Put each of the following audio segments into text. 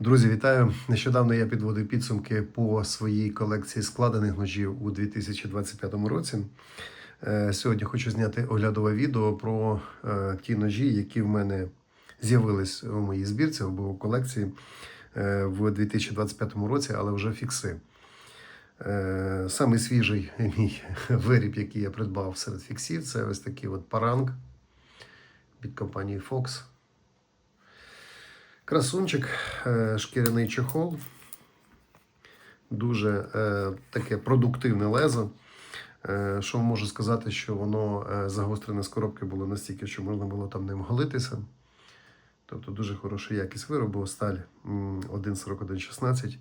Друзі, вітаю! Нещодавно я підводив підсумки по своїй колекції складених ножів у 2025 році. Е, Сьогодні хочу зняти оглядове відео про е, ті ножі, які в мене з'явились у моїй збірці або колекції е, в 2025 році, але вже фікси. Самий свіжий мій виріб, який я придбав серед фіксів, це ось такий от паранг від компанії Fox. Красунчик, е, шкіряний чехол, дуже е, таке продуктивне лезо. Е, що можу сказати, що воно загострене з коробки було настільки, що можна було там ним голитися. Тобто дуже хороша якість виробу, сталь м, 1.4116.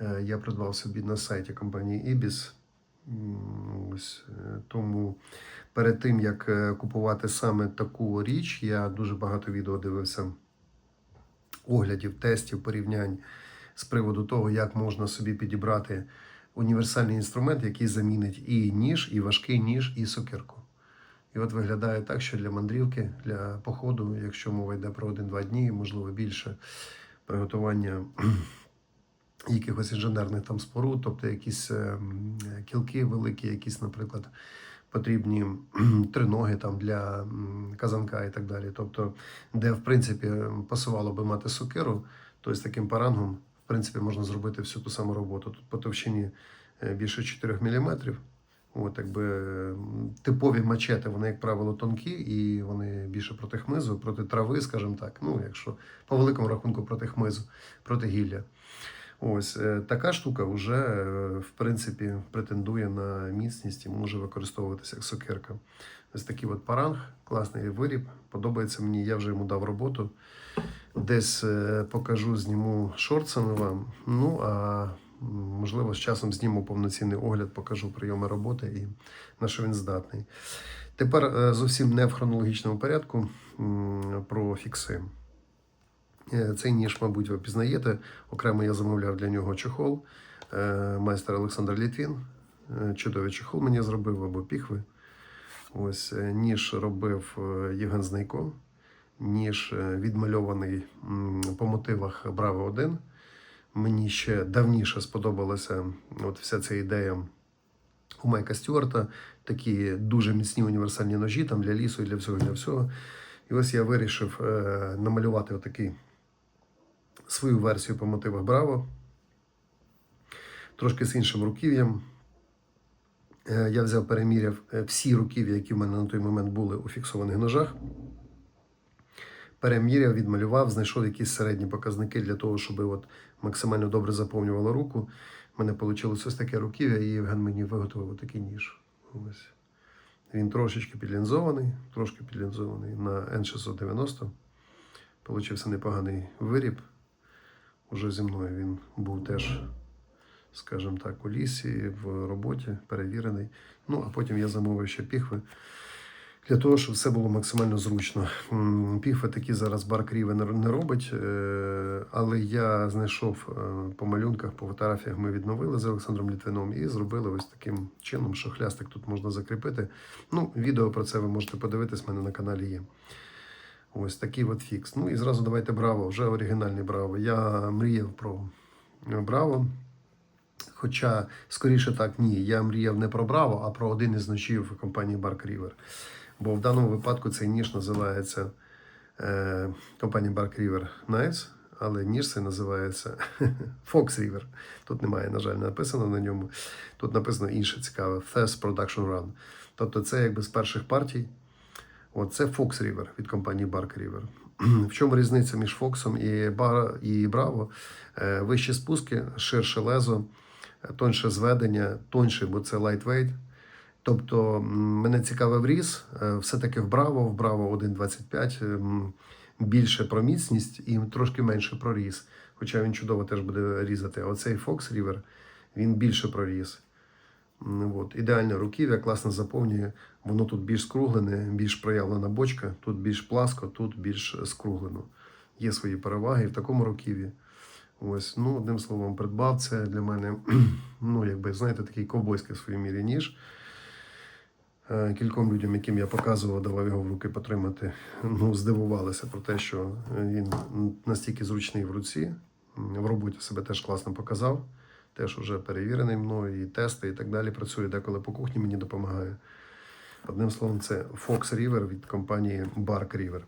Е, Я придбав собі на сайті компанії Ibis. Ось, тому перед тим, як купувати саме таку річ, я дуже багато відео дивився оглядів, тестів, порівнянь з приводу того, як можна собі підібрати універсальний інструмент, який замінить і ніж, і важкий ніж, і сокирку. І от виглядає так, що для мандрівки, для походу, якщо мова йде про один-два дні, можливо більше приготування якихось інженерних там споруд, тобто якісь е, кілки великі, якісь, наприклад, потрібні триноги там для казанка і так далі. Тобто, де в принципі пасувало би мати сокиру, то з таким парангом, в принципі, можна зробити всю ту саму роботу. Тут по товщині е, більше 4 мм. От, якби типові мачети, вони, як правило, тонкі, і вони більше проти хмизу, проти трави, скажімо так. Ну, якщо по великому рахунку проти хмизу, проти гілля. Ось е, така штука вже е, в принципі претендує на міцність і може використовуватися як сокирка. Ось такий от паранг, класний виріб. Подобається мені, я вже йому дав роботу. Десь е, покажу, зніму шорцами вам. Ну а можливо, з часом зніму повноцінний огляд, покажу прийоми роботи і на що він здатний. Тепер зовсім не в хронологічному порядку про фікси. Е, Цей ніж, мабуть, ви пізнаєте. Окремо я замовляв для нього чохол. Е, Майстер Олександр Літвін. Е, Чудовий чохол мені зробив або піхви. Ось ніж робив Євген Знайко. Ніж відмальований по мотивах Браво 1. Мені ще давніше сподобалася от вся ця ідея у Майка Стюарта. Такі дуже міцні універсальні ножі там для лісу і для всього, і для всього. І ось я вирішив намалювати отакий свою версію по мотивах Браво. Трошки з іншим руків'ям. Е, Я взяв, переміряв е, всі руків'я, які в мене на той момент були у фіксованих ножах. Переміряв, відмалював, знайшов якісь середні показники для того, щоб от максимально добре заповнювало руку. У мене вийшло ось таке руків'я, і Євген мені виготовив такий ніж. Ось. Він трошечки підлінзований, трошки підлінзований на N690. Получився непоганий виріб. Уже зі мною він був теж, скажімо так, у лісі, в роботі, перевірений. Ну, а потім я замовив ще піхви для того, щоб все було максимально зручно. Піхви такі зараз бар Кріве не не робить, е, але я знайшов е, по малюнках, по фотографіях ми відновили з Олександром Літвином і зробили ось таким чином, що хлястик тут можна закріпити. Ну, відео про це ви можете подивитись, в мене на каналі є. Ось такий от фікс. Ну і зразу давайте Браво, вже оригінальний Браво. Я мріяв про Браво. Хоча, скоріше так, ні, я мріяв не про Браво, а про один із ночів компанії Bark River. Бо в даному випадку цей ніж називається е, компанія Bark River Knives, але ніж цей називається Fox River. Тут немає, на жаль, написано на ньому. Тут написано інше цікаве: First Production Run. Тобто це якби з перших партій. От це Fox River від компанії Bark River. В чому різниця між Фоксом і, Бар, і Браво? Е, Вищі спуски, ширше лезо, е, тоньше зведення, тоньше, бо це lightweight. Тобто мене цікавив різ, е, все-таки в Браво, в Браво 1.25 більше про міцність і трошки менше про різ. Хоча він чудово теж буде різати. А оцей Fox River, він більше про різ. М, От. Ідеальне руків'я, класно заповнює. Воно тут більш скруглене, більш проявлена бочка, тут більш пласко, тут більш скруглено. Є свої переваги в такому руків'ї. Ось, ну, одним словом, придбав це для мене, ну, якби, знаєте, такий ковбойський в своїй мірі ніж. Е, Кільком людям, яким я показував, давав його в руки потримати, ну, здивувалися про те, що він настільки зручний в руці. в роботі себе теж класно показав. Теж вже перевірений мною, і тести, і так далі. Працює деколи по кухні, мені допомагає. Одним словом, це Fox River від компанії Bark River.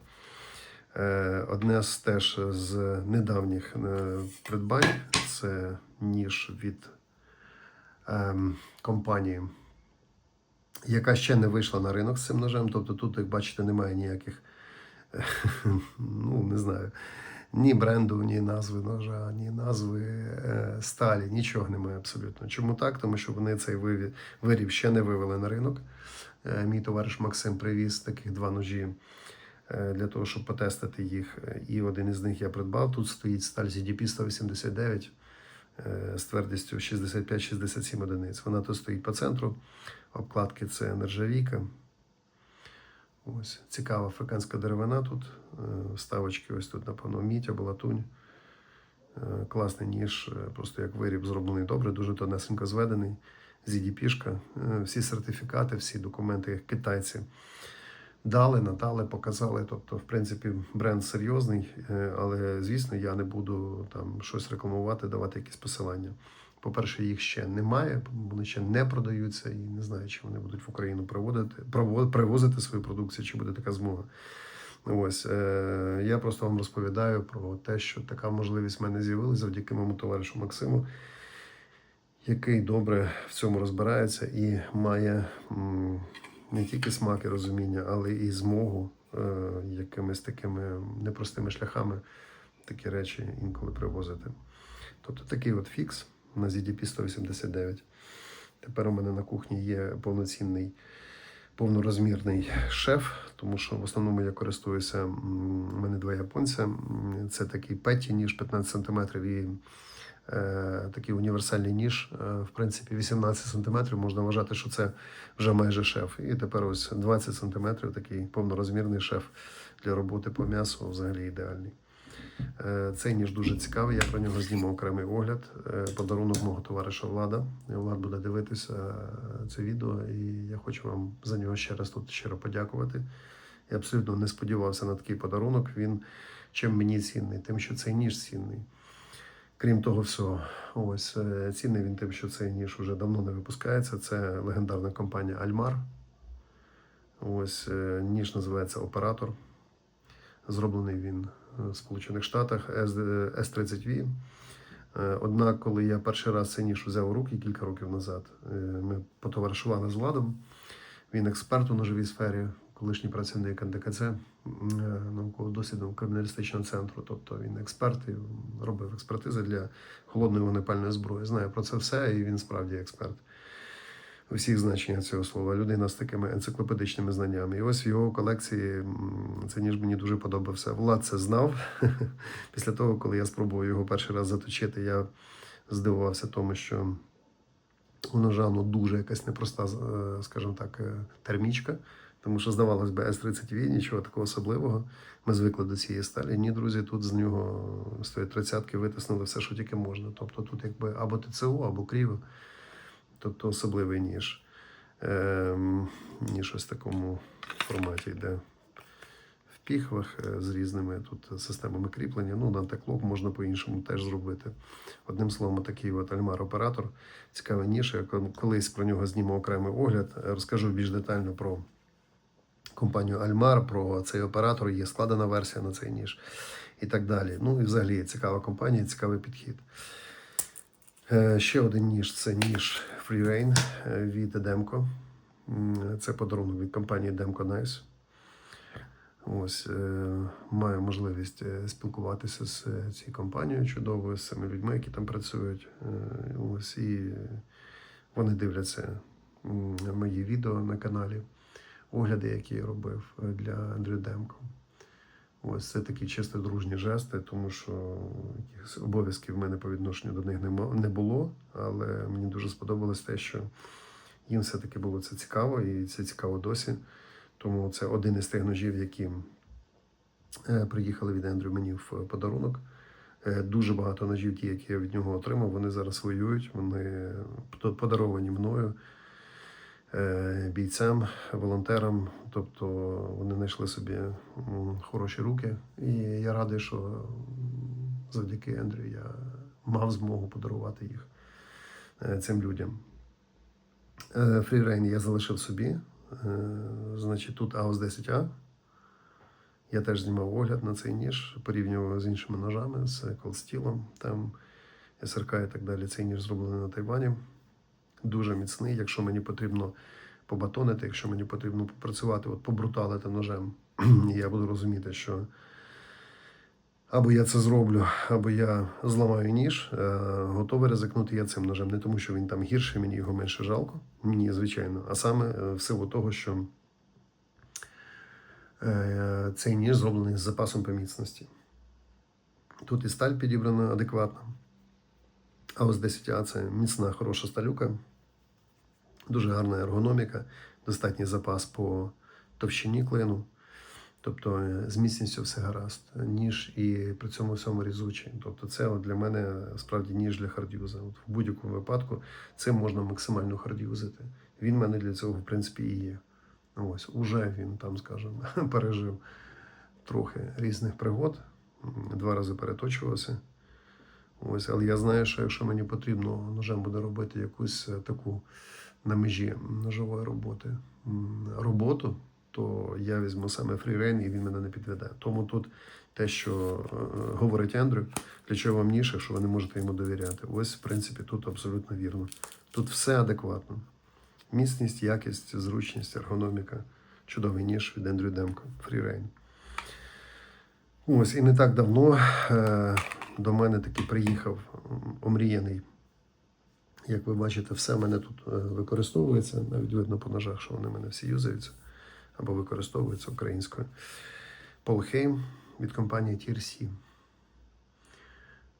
Е, Одне з теж з недавніх е, придбань це ніж від ем, компанії, яка ще не вийшла на ринок з цим ножем. Тобто тут, як бачите, немає ніяких, ну не знаю, ні бренду, ні назви ножа, ні назви е, сталі, нічого немає абсолютно. Чому так? Тому що вони цей виріб ще не вивели на ринок. Е, Мій товариш Максим привіз таких два ножі е, для того, щоб потестити їх. І один із них я придбав. Тут стоїть сталь ZDP 189 е, з твердістю 65-67 одиниць. Вона тут стоїть по центру. Обкладки це нержавійка. Ось цікава африканська деревина тут. Е, Вставочки ось тут, напевно, мідь або латунь. Е, Класний ніж, е, просто як виріб зроблений добре, дуже тонесенько зведений. Е, Всі сертифікати, всі документи, як китайці дали, надали, показали. Тобто, в принципі, бренд серйозний, але звісно, я не буду там щось рекламувати, давати якісь посилання. По-перше, їх ще немає, вони ще не продаються, і не знаю, чи вони будуть в Україну приводити, привозити свою продукцію, чи буде така змога. Ось е, я просто вам розповідаю про те, що така можливість в мене з'явилася завдяки моєму товаришу Максиму, який добре в цьому розбирається і має не тільки смак і розуміння, але і змогу е, якимись такими непростими шляхами такі речі інколи привозити. Тобто такий от фікс на ZDP 189. Тепер у мене на кухні є повноцінний повнорозмірний шеф, тому що в основному я користуюся. У мене два японця. Це такий петті ніж 15 см і е, такий універсальний ніж. Е, в принципі, 18 см можна вважати, що це вже майже шеф. І тепер ось 20 см такий повнорозмірний шеф для роботи по м'ясу взагалі ідеальний. Е, Цей ніж дуже цікавий. Я про нього зніму окремий огляд. Е, Подарунок мого товариша Влада. Влад буде дивитися е, це відео, і я хочу вам за нього ще раз тут щиро подякувати. Я абсолютно не сподівався на такий подарунок. Він чим мені цінний, тим, що цей ніж цінний. Крім того всього, ось цінний він тим, що цей ніж вже давно не випускається. Це легендарна компанія Альмар. Ось ніж називається Оператор. Зроблений він Сполучених Штатах С-30V. Е, Однак, коли я перший раз цей ніж взяв у руки кілька років назад, е, ми потоваришували з Владом. Він експерт у ножовій сфері, колишній працівник НДКЦ е, науково-дослідного криміналістичного центру. Тобто він експерт і робив експертизи для холодної вогнепальної зброї. Знає про це все, і він справді експерт у всіх значеннях цього слова. Людина з такими енциклопедичними знаннями. І ось в його колекції м, цей ніж мені дуже подобався. Влад це знав. Після того, коли я спробував його перший раз заточити, я здивувався тому, що у ножа ну, дуже якась непроста, е, скажімо так, е, термічка. Тому що, здавалось би, С-30V, нічого такого особливого. Ми звикли до цієї сталі. Ні, друзі, тут з нього з тої тридцятки витиснули все, що тільки можна. Тобто тут якби або ТЦО, або кріво. Тобто особливий ніж. Ем, ніж ось в такому форматі йде в піхвах е, з різними тут системами кріплення. Ну, на теклок можна по-іншому теж зробити. Одним словом, такий от Альмар-оператор. Цікавий ніж. Я колись про нього зніму окремий огляд. Е, Розкажу більш детально про компанію Альмар, про цей оператор, є складена версія на цей ніж і так далі. Ну і взагалі цікава компанія, цікавий підхід. Е, Ще один ніж це ніж Free Reign е, від. М, Це подарунок від компанії Demco Nice. Ось е, маю можливість е, спілкуватися з цією компанією чудовою, з цими людьми, які там працюють. Ось і вони дивляться мої відео на каналі, огляди, які я робив для Андрю Демко. Ось це такі чисто дружні жести, тому що якихось обов'язків в мене по відношенню до них не було. Але мені дуже сподобалось те, що їм все-таки було це цікаво, і це цікаво досі. Тому це один із тих ножів, які е, приїхали від Ендрю мені в подарунок. Е, Дуже багато ножів, ті, які я від нього отримав, вони зараз воюють. Вони подаровані мною бійцям, волонтерам. Тобто вони знайшли собі хороші руки. І я радий, що завдяки Ендрю я мав змогу подарувати їх е, цим людям. Е, Фрірейн я залишив собі. Е, Значить, тут АОС 10А. Я теж знімав огляд на цей ніж, порівнював з іншими ножами, з колстілом, там СРК і так далі. Цей ніж зроблений на Тайвані. Дуже міцний. Якщо мені потрібно побатонити, якщо мені потрібно попрацювати, от побруталити ножем, я буду розуміти, що або я це зроблю, або я зламаю ніж. Е, готовий ризикнути я цим ножем. Не тому, що він там гірший, мені його менше жалко, мені звичайно, а саме е, в силу того, що е, цей ніж зроблений з запасом по міцності. Тут і сталь підібрана адекватно. А ось 10А це міцна, хороша сталюка, дуже гарна ергономіка, достатній запас по товщині клину. Тобто е, з міцністю все гаразд, ніж і при цьому всьому різучий. Тобто, це от для мене справді ніж для хардюза. От в будь-якому випадку цим можна максимально хардюзити. Він в мене для цього, в принципі, і є. Ось, уже він там, скажімо, пережив трохи різних пригод, два рази переточувався. Ось, але я знаю, що якщо мені потрібно ножем буде робити якусь е, таку на межі ножової роботи роботу, то я візьму саме фрірейн і він мене не підведе. Тому тут те, що е, говорить Ендрю, чого вам ніж, що ви не можете йому довіряти. Ось, в принципі, тут абсолютно вірно. Тут все адекватно. Міцність, якість, зручність, ергономіка. Чудовий ніж від Ендрю Демко. Фрірейн. Ось, і не так давно е, до мене таки приїхав омріяний. Як ви бачите, все мене тут е, використовується. Навіть видно по ножах, що вони мене всі юзаються або використовуються українською. Полхейм від компанії TRC.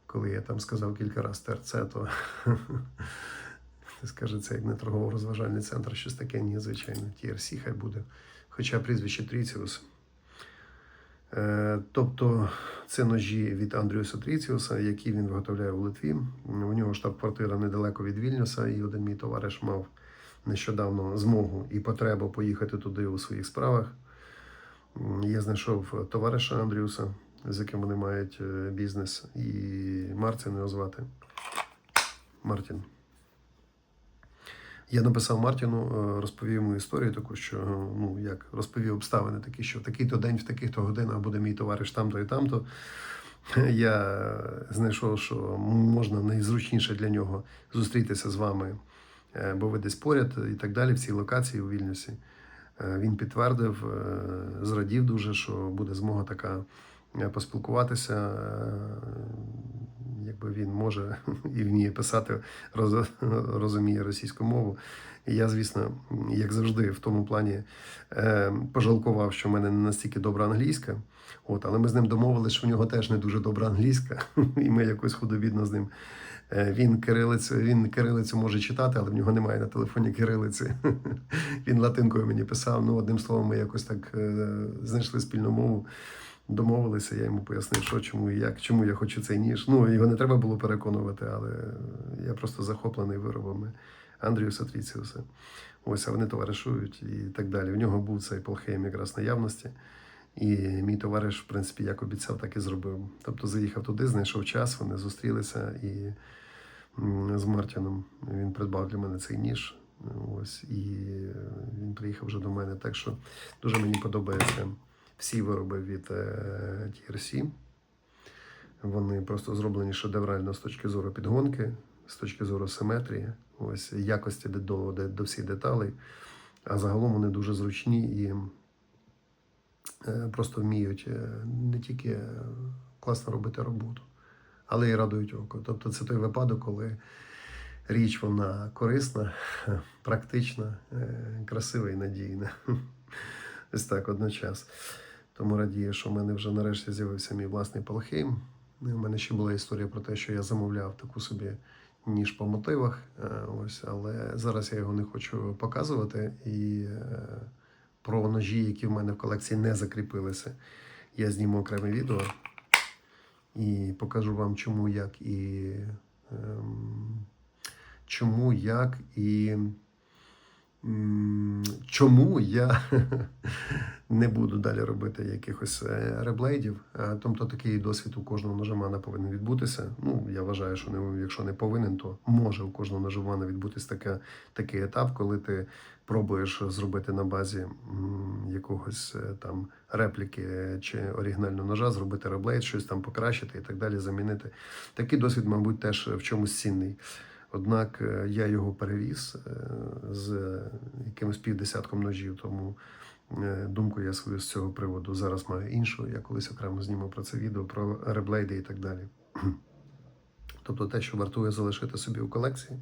Коли я там сказав кілька разів ТРЦ, то скаже, це як не торгово-розважальний центр, щось таке, ні, звичайно, TRC хай буде. Хоча прізвище Тріціус. Е, Тобто це ножі від Андріуса Тріціуса, які він виготовляє в Литві. У нього штаб-квартира недалеко від Вільнюса, і один мій товариш мав нещодавно змогу і потребу поїхати туди у своїх справах. Я знайшов товариша Андріуса, з яким вони мають е, бізнес, і Мартін його звати. Мартін. Я написав Мартіну, е, розповів йому історію таку, що е, ну як розповів обставини такі, що в такий-то день, в таких-то годинах буде мій товариш там-то і там-то. Я знайшов, що можна найзручніше для нього зустрітися з вами, е, бо ви десь поряд і так далі, в цій локації у Вільнюсі. Він підтвердив, зрадів дуже, що буде змога така поспілкуватися. е, Якби він може і вміє писати, роз- розуміє російську мову. І я, звісно, як завжди, в тому плані е, пожалкував, що в мене не настільки добра англійська. От, але ми з ним домовилися, що в нього теж не дуже добра англійська, і ми якось худобідно з ним. Е, Він кирилицю, він кирилицю може читати, але в нього немає на телефоні кирилиці. Він латинкою мені писав. Ну, одним словом, ми якось так е, знайшли спільну мову. Домовилися, я йому пояснив, що чому і як, чому я хочу цей ніж. Ну, його не треба було переконувати, але я просто захоплений виробами Андріуса Тріціуса. Ось, а вони товаришують і так далі. В нього був цей полхейм якраз наявності. І мій товариш, в принципі, як обіцяв, так і зробив. Тобто заїхав туди, знайшов час, вони зустрілися і з Мартіном він придбав для мене цей ніж. Ось, і він приїхав вже до мене. Так що дуже мені подобаються всі вироби від е, TRC. Вони просто зроблені шедеврально з точки зору підгонки, з точки зору симетрії, ось якості до, до, до всіх деталей. А загалом вони дуже зручні і е, просто вміють е, не тільки е, класно робити роботу, але й радують око. Тобто це той випадок, коли річ вона корисна, практична, е, красива і надійна. Ось так одночас. Тому радію, що в мене вже нарешті з'явився мій власний Палхейм. У мене ще була історія про те, що я замовляв таку собі ніж по мотивах. е, Ось, але зараз я його не хочу показувати. І е, про ножі, які в мене в колекції не закріпилися, я зніму окреме відео і покажу вам, чому, як і ем, чому, як і чому я не буду далі робити якихось е, реблейдів. Е, Тобто такий досвід у кожного ножимана повинен відбутися. Ну, я вважаю, що не, якщо не повинен, то може у кожного ножимана відбутися така, такий етап, коли ти пробуєш зробити на базі якогось е, там репліки чи оригінального ножа, зробити реблейд, щось там покращити і так далі, замінити. Такий досвід, мабуть, теж в чомусь цінний. Однак е, я його перевіз е, з якимось півдесятком ножів, тому е, думку я свою з цього приводу зараз маю іншу. Я колись окремо зніму про це відео, про реблейди і так далі. Тобто те, що вартує залишити собі у колекції,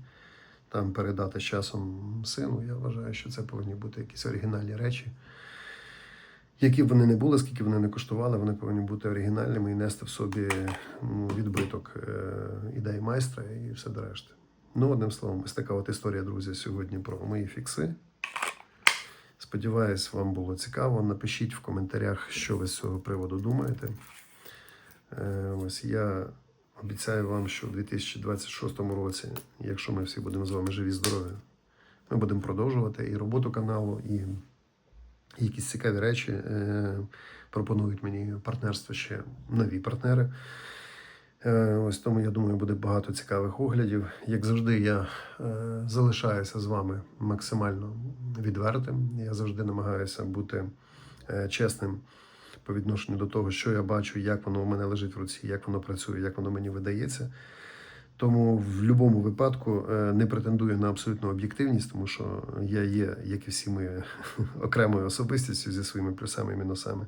там передати з часом сину, я вважаю, що це повинні бути якісь оригінальні речі. Які б вони не були, скільки вони не коштували, вони повинні бути оригінальними і нести в собі ну, відбиток ідей майстра і все до решти. Ну, одним словом, ось така от історія, друзі, сьогодні про мої фікси. Сподіваюсь, вам було цікаво. Напишіть в коментарях, що ви з цього приводу думаєте. Е, Ось я обіцяю вам, що в 2026 році, якщо ми всі будемо з вами живі, здорові, ми будемо продовжувати і роботу каналу, і якісь цікаві речі. Е, Пропонують мені партнерство ще нові партнери. Е, Ось тому я думаю, буде багато цікавих оглядів. Як завжди, я е, залишаюся з вами максимально відвертим. Я завжди намагаюся бути е, чесним по відношенню до того, що я бачу, як воно у мене лежить в руці, як воно працює, як воно мені видається. Тому в будь-якому випадку не претендую на абсолютну об'єктивність, тому що я є, як і всі ми, окремою особистістю зі своїми плюсами і мінусами.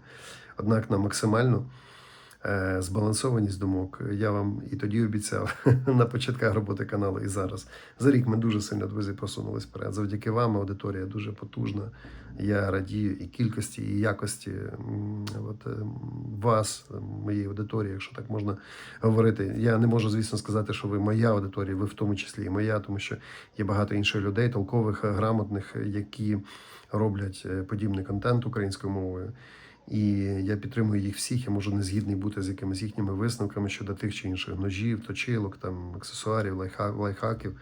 Однак на максимальну е, збалансованість думок я вам і тоді обіцяв на початках роботи каналу, і зараз. За рік ми дуже сильно друзі просунулись вперед. Завдяки вам аудиторія дуже потужна. Я радію і кількості, і якості от, е, вас, моєї аудиторії, якщо так можна говорити. Я не можу, звісно, сказати, що ви моя аудиторія, ви в тому числі і моя, тому що є багато інших людей, толкових, е, грамотних, е, які роблять е, подібний контент українською мовою. І я підтримую їх всіх. Я можу не згідний бути з якимись їхніми висновками щодо тих чи інших ножів, точилок, там аксесуарів, лайфха- лайфхаків.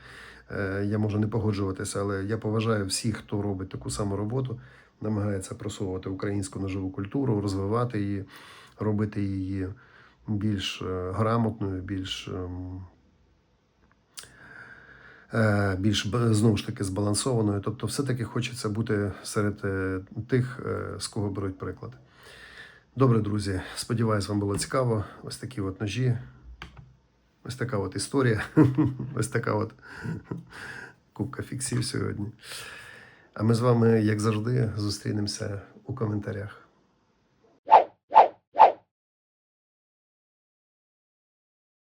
Е, Я можу не погоджуватися, але я поважаю всіх, хто робить таку саму роботу, намагається просувати українську ножову культуру, розвивати її, робити її більш е, грамотною, більш. ем, е, Більш знову ж таки збалансованою. Тобто, все-таки хочеться бути серед тих, з кого беруть приклад. Добре, друзі. Сподіваюсь, вам було цікаво. Ось такі от ножі. Ось така от історія. Ось така от кубка фіксів сьогодні. А ми з вами, як завжди, зустрінемося у коментарях.